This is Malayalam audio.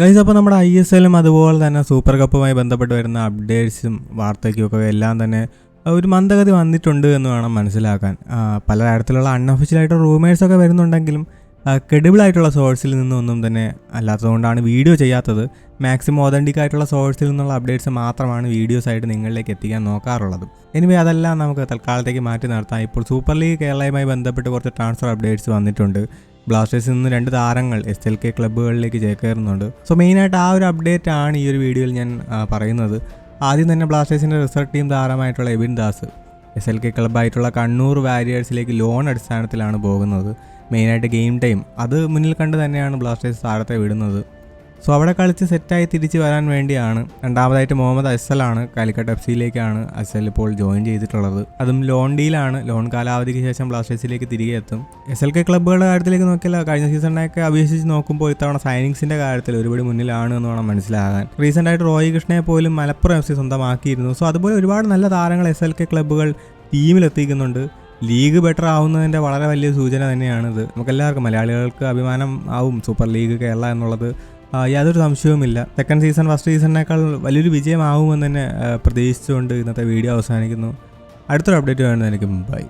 ഗൈസ് അപ്പോൾ നമ്മുടെ ഐ എസ് എല്ലും അതുപോലെ തന്നെ സൂപ്പർ കപ്പുമായി ബന്ധപ്പെട്ട് വരുന്ന അപ്ഡേറ്റ്സും വാർത്തയ്ക്കും ഒക്കെ എല്ലാം തന്നെ ഒരു മന്ദഗതി വന്നിട്ടുണ്ട് എന്ന് വേണം മനസ്സിലാക്കാൻ. പല തരത്തിലുള്ള അൺഒഫീഷ്യലായിട്ട് റൂമേഴ്സൊക്കെ വരുന്നുണ്ടെങ്കിലും ക്രെഡിബിൾ ആയിട്ടുള്ള സോഴ്സിൽ നിന്നൊന്നും തന്നെ അല്ലാത്തതുകൊണ്ടാണ് വീഡിയോ ചെയ്യാത്തത്. മാക്സിമം ഒതന്റിക് ആയിട്ടുള്ള സോഴ്സിൽ നിന്നുള്ള അപ്ഡേറ്റ്സ് മാത്രമാണ് വീഡിയോസ് ആയിട്ട് നിങ്ങളിലേക്ക് എത്തിക്കാൻ നോക്കാറുള്ളത്. എനിവേ അതെല്ലാം നമുക്ക് തൽക്കാലത്തേക്ക് മാറ്റി നിർത്താം. ഇപ്പോൾ സൂപ്പർ ലീഗ് കേരളയുമായി ബന്ധപ്പെട്ട് കുറച്ച് ട്രാൻസ്ഫർ അപ്ഡേറ്റ്സ് വന്നിട്ടുണ്ട്. ബ്ലാസ്റ്റേഴ്സിൽ നിന്ന് രണ്ട് താരങ്ങൾ എസ് എൽ കെ ക്ലബ്ബുകളിലേക്ക് ചേക്കേറുന്നുണ്ട്. സോ മെയിനായിട്ട് ആ ഒരു അപ്ഡേറ്റ് ആണ് ഈ ഒരു വീഡിയോയിൽ ഞാൻ പറയുന്നത്. ആദ്യം തന്നെ ബ്ലാസ്റ്റേഴ്സിന്റെ research team താരമായിട്ടുള്ള Abin Das S L K ക്ലബ്ബായിട്ടുള്ള Kannur വാരിയേഴ്സിലേക്ക് ലോൺ അടിസ്ഥാനത്തിലാണ് പോകുന്നത്. മെയിനായിട്ട് ഗെയിം ടൈം അത് മുന്നിൽ കണ്ട് തന്നെയാണ് ബ്ലാസ്റ്റേഴ്സ് താരത്തെ വിടുന്നത്. സോ അവിടെ കളിച്ച് സെറ്റായി തിരിച്ച് വരാൻ വേണ്ടിയാണ് രണ്ടാമതായിട്ട് മുഹമ്മദ് അസലാണ് കാലിക്കട്ട് എഫ് സിയിലേക്കാണ് അസൽ ഇപ്പോൾ ജോയിൻ ചെയ്തിട്ടുള്ളത്. അതും ലോൺ ഡീലാണ് ലോൺ കാലാവധിക്ക് ശേഷം ബ്ലാസ്റ്റേഴ്സിലേക്ക് തിരികെ എത്തും. എസ് എൽ കെ ക്ലബ്ബുകളുടെ കാര്യത്തിലേക്ക് നോക്കിയാൽ കഴിഞ്ഞ സീസണിനെയൊക്കെ അപേക്ഷിച്ച് നോക്കുമ്പോൾ ഇത്തവണ സൈനിങ്സിന്റെ കാര്യത്തിൽ ഒരുപാട് മുന്നിലാണ് എന്ന് വേണം മനസ്സിലാകാൻ. റീസെന്റ് ആയിട്ട് റോയി കൃഷ്ണയെ പോലും മലപ്പുറം എഫ് സി സ്വന്തമാക്കിയിരുന്നു. സോ അതുപോലെ ഒരുപാട് നല്ല താരങ്ങൾ എസ് എൽ കെ ക്ലബ്ബുകൾ ടീമിലെത്തിക്കുന്നുണ്ട് ലീഗ് ബെറ്റർ ആവുന്നതിന്റെ വളരെ വലിയ സൂചന തന്നെയാണിത്. നമുക്കെല്ലാവർക്കും മലയാളികൾക്ക് അഭിമാനം ആവും സൂപ്പർ ലീഗ് കേരള എന്നുള്ളത്. യാതൊരു സംശയവുമില്ല. സെക്കൻഡ് സീസൺ ഫസ്റ്റ് സീസണിനേക്കാൾ വലിയൊരു വിജയമാവുമെന്ന് തന്നെ പ്രതീക്ഷിച്ചുകൊണ്ട് ഇന്നത്തെ വീഡിയോ അവസാനിക്കുന്നു. അടുത്തൊരു അപ്ഡേറ്റ് വേണമെന്ന് എനിക്ക് ബൈ